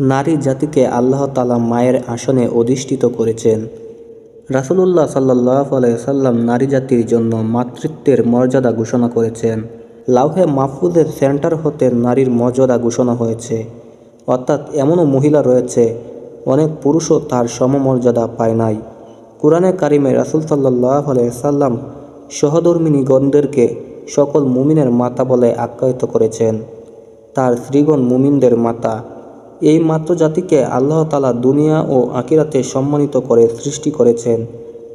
নারী জাতিকে আল্লাহ তালা মায়ের আসনে অধিষ্ঠিত করেছেন। রাসুলুল্লাহ সাল্লাহ সাল্লাম নারী জাতির জন্য মাতৃত্বের মর্যাদা ঘোষণা করেছেন। লাউহে মাহফুজের সেন্টার হতে নারীর মর্যাদা ঘোষণা হয়েছে। অর্থাৎ এমনও মহিলা রয়েছে, অনেক পুরুষও তার সমমর্যাদা পায় নাই। কোরআনে কারিমে রাসুল সাল্লাহ সাল্লাম সহধর্মিনীগণদেরকে সকল মুমিনের মাতা বলে আখ্যায়িত করেছেন। তার স্ত্রীগণ মুমিনদের মাতা এই মাত্র জাতিকে আল্লাহ তালা দুনিয়া ও আকিরাতে সম্মানিত করে সৃষ্টি করেছেন।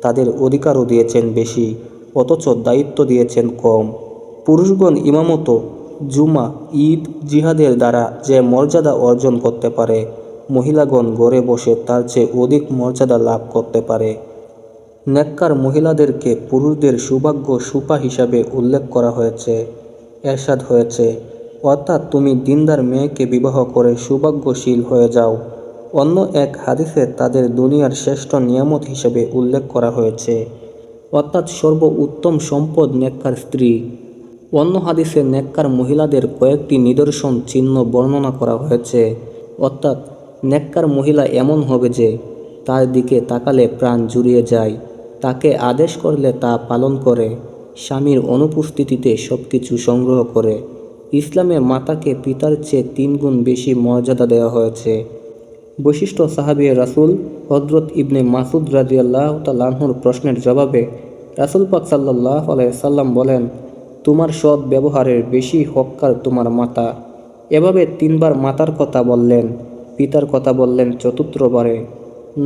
তাদের অধিকারও দিয়েছেন বেশি, অথচ দায়িত্ব দিয়েছেন কম। পুরুষগণ ইমামত, জুমা, ঈদ, জিহাদের দ্বারা যে মর্যাদা অর্জন করতে পারে, মহিলাগণ গড়ে বসে তার চেয়ে অধিক মর্যাদা লাভ করতে পারে। নেককার মহিলাদেরকে পুরুষদের সৌভাগ্য সুপা হিসাবে উল্লেখ করা হয়েছে, এরশাদ হয়েছে। অর্থাৎ তুমি দিনদার মেয়েকে বিবাহ করে সৌভাগ্যশীল হয়ে যাও। অন্য এক হাদিসে তাদের দুনিয়ার শ্রেষ্ঠ নিয়ামত হিসেবে উল্লেখ করা হয়েছে। অর্থাৎ সর্ব উত্তম সম্পদ নেককার স্ত্রী। অন্য হাদিসে নেককার মহিলাদের কয়েকটি নিদর্শন চিহ্ন বর্ণনা করা হয়েছে। অর্থাৎ নেককার মহিলা এমন হবে যে তার দিকে তাকালে প্রাণ জুড়িয়ে যায়, তাকে আদেশ করলে তা পালন করে, স্বামীর অনুপস্থিতিতে সব কিছু সংগ্রহ করে। ইসলামে মাতাকে পিতার চেয়ে তিনগুণ বেশি মর্যাদা দেওয়া হয়েছে। বৈশিষ্ট্য সাহাবি রাসুল হজরত ইবনে মাসুদ রাজিয়াল্লাহ তাল্লাহর প্রশ্নের জবাবে রাসুল পাক সাল্লাহ সাল্লাম বলেন, তোমার সৎ ব্যবহারের বেশি হক্কার তোমার মাতা। এভাবে তিনবার মাতার কথা বললেন, পিতার কথা বললেন চতুর্থবারে।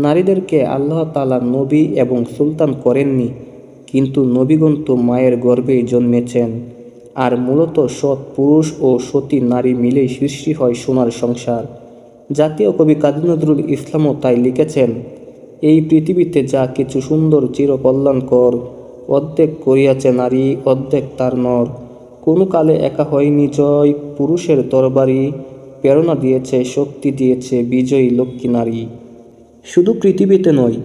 নারীদেরকে আল্লাহ তালা নবী এবং সুলতান করেননি, কিন্তু নবীগণ তো মায়ের গর্ভেই জন্মেছেন। আর মূলত সৎ পুরুষ ও সতী নারী মিলেই সৃষ্টি হয় সোনার সংসার। জাতীয় কবি কাজী নজরুল ইসলামও তাই লিখেছেন, এই পৃথিবীতে যা কিছু সুন্দর চিরকল্যাণকর, অর্ধেক করিয়াছে নারী, অর্ধেক তার নর। কোনো কালে একা হয়নি জয়, পুরুষের তরবারি, প্রেরণা দিয়েছে, শক্তি দিয়েছে বিজয়ী লক্ষ্মী নারী। শুধু পৃথিবীতে নয়,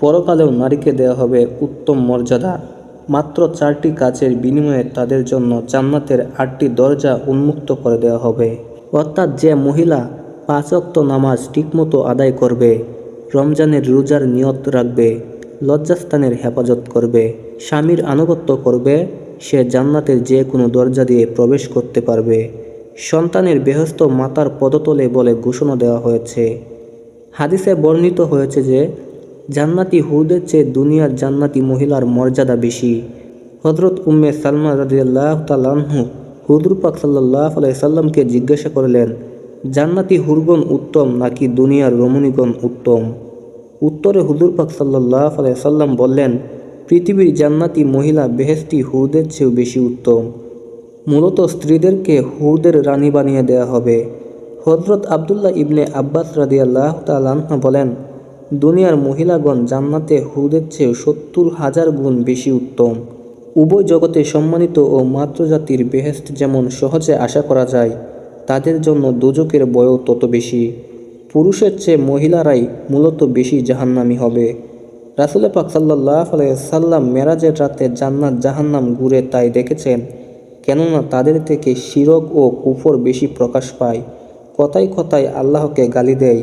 পরকালেও নারীকে দেওয়া হবে উত্তম মর্যাদা। মাত্র চারটি কাজের বিনিময়ে তাদের জন্য জান্নাতের আটটি দরজা উন্মুক্ত করে দেওয়া হবে। অর্থাৎ যে মহিলা পাঁচ অক্ত নামাজ ঠিকমতো আদায় করবে, রমজানের রোজার নিয়ত রাখবে, লজ্জাস্থানের হেফাজত করবে, স্বামীর আনুগত্য করবে, সে জান্নাতের যে কোনো দরজা দিয়ে প্রবেশ করতে পারবে। সন্তানের বেহস্ত মাতার পদতলে বলে ঘোষণা দেওয়া হয়েছে। হাদিসে বর্ণিত হয়েছে যে জান্নাতি হুদের চেয়ে দুনিয়ার জান্নাতি মহিলার মর্যাদা বেশি। হজরত উম্মে সালমা রাজিয়াল্লাহ তালাহু হুদুর পাক সাল্লাহ সাল্লামকে জিজ্ঞাসা করলেন, জান্নাতি হুরগণ উত্তম নাকি দুনিয়ার রমণীগণ উত্তম? উত্তরে হুদুর পাক সাল্লাহ সাল্লাম বললেন, পৃথিবীর জান্নাতি মহিলা বেহেস্তি হুরদের চেয়েও বেশি উত্তম। মূলত স্ত্রীদেরকে হুরদের রানী বানিয়ে দেওয়া হবে। হজরত আবদুল্লাহ ইবনে আব্বাস রাদিয়াল্লাহ তালাহা বলেন দুনিয়ার মহিলাগণ জান্নাতে হুদের চেয়ে সত্তর হাজার গুণ বেশি উত্তম। উভয় জগতে সম্মানিত ও মাতৃজাতির বেহেস্ত যেমন সহজে আশা করা যায়, তাদের জন্য দুজকের বয়ও তত বেশি। পুরুষের চেয়ে মহিলারাই মূলত বেশি জাহান্নামি হবে। রাসুল পাক সাল্লাহ সাল্লাম মেরাজের রাতে জান্নাত জাহান্নাম ঘুরে তাই দেখেছেন, কেননা তাদের থেকে শিরক ও কুফর বেশি প্রকাশ পায়। কথায় কথায় আল্লাহকে গালি দেয়।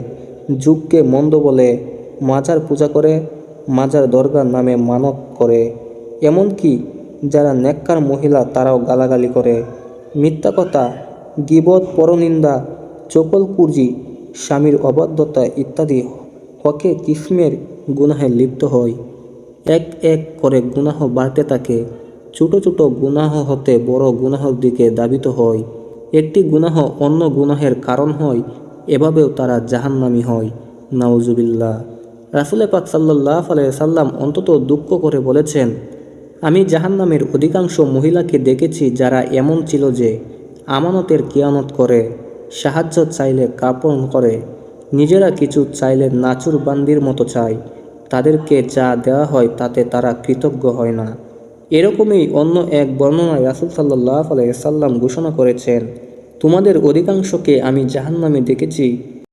যুগকে মন্দ বলে মাজার পূজা করে, মাজার দরগার নামে মানত করে। এমনকি যারা নেককার মহিলা তারাও গালাগালি করে। মিথ্যা কথা, গিবত, পরনিন্দা, চকল কুর্জি, স্বামীর অবাধ্যতা ইত্যাদি হকে কিসমের গুনাহে লিপ্ত হয়। এক এক করে গুনাহ বাড়তে থাকে। ছোট ছোট গুনাহ হতে বড় গুনাহর দিকে দাবিত হয়। একটি গুনাহ অন্য গুনাহের কারণ হয় এভাবেও তারা জাহান্নামি হয়। নাউজুবিল্লাহ। রাসুলে পাক সাল্লাহ সাল্লাম অন্তত দুঃখ করে বলেছেন, আমি জাহান্নামের অধিকাংশ মহিলাকে দেখেছি যারা এমন ছিল যে আমানতের কিয়ানত করে, সাহায্য চাইলে কাপড় করে, নিজেরা কিছু চাইলে নাচুর বান্দির মতো চায়। তাদেরকে যা দেওয়া হয় তাতে তারা কৃতজ্ঞ হয় না। এরকমই অন্য এক বর্ণনায় রাসুল সাল্লাহ সাল্লাম ঘোষণা করেছেন তোমাদের অধিকাংশকে আমি জাহান্নামে দেখেছি।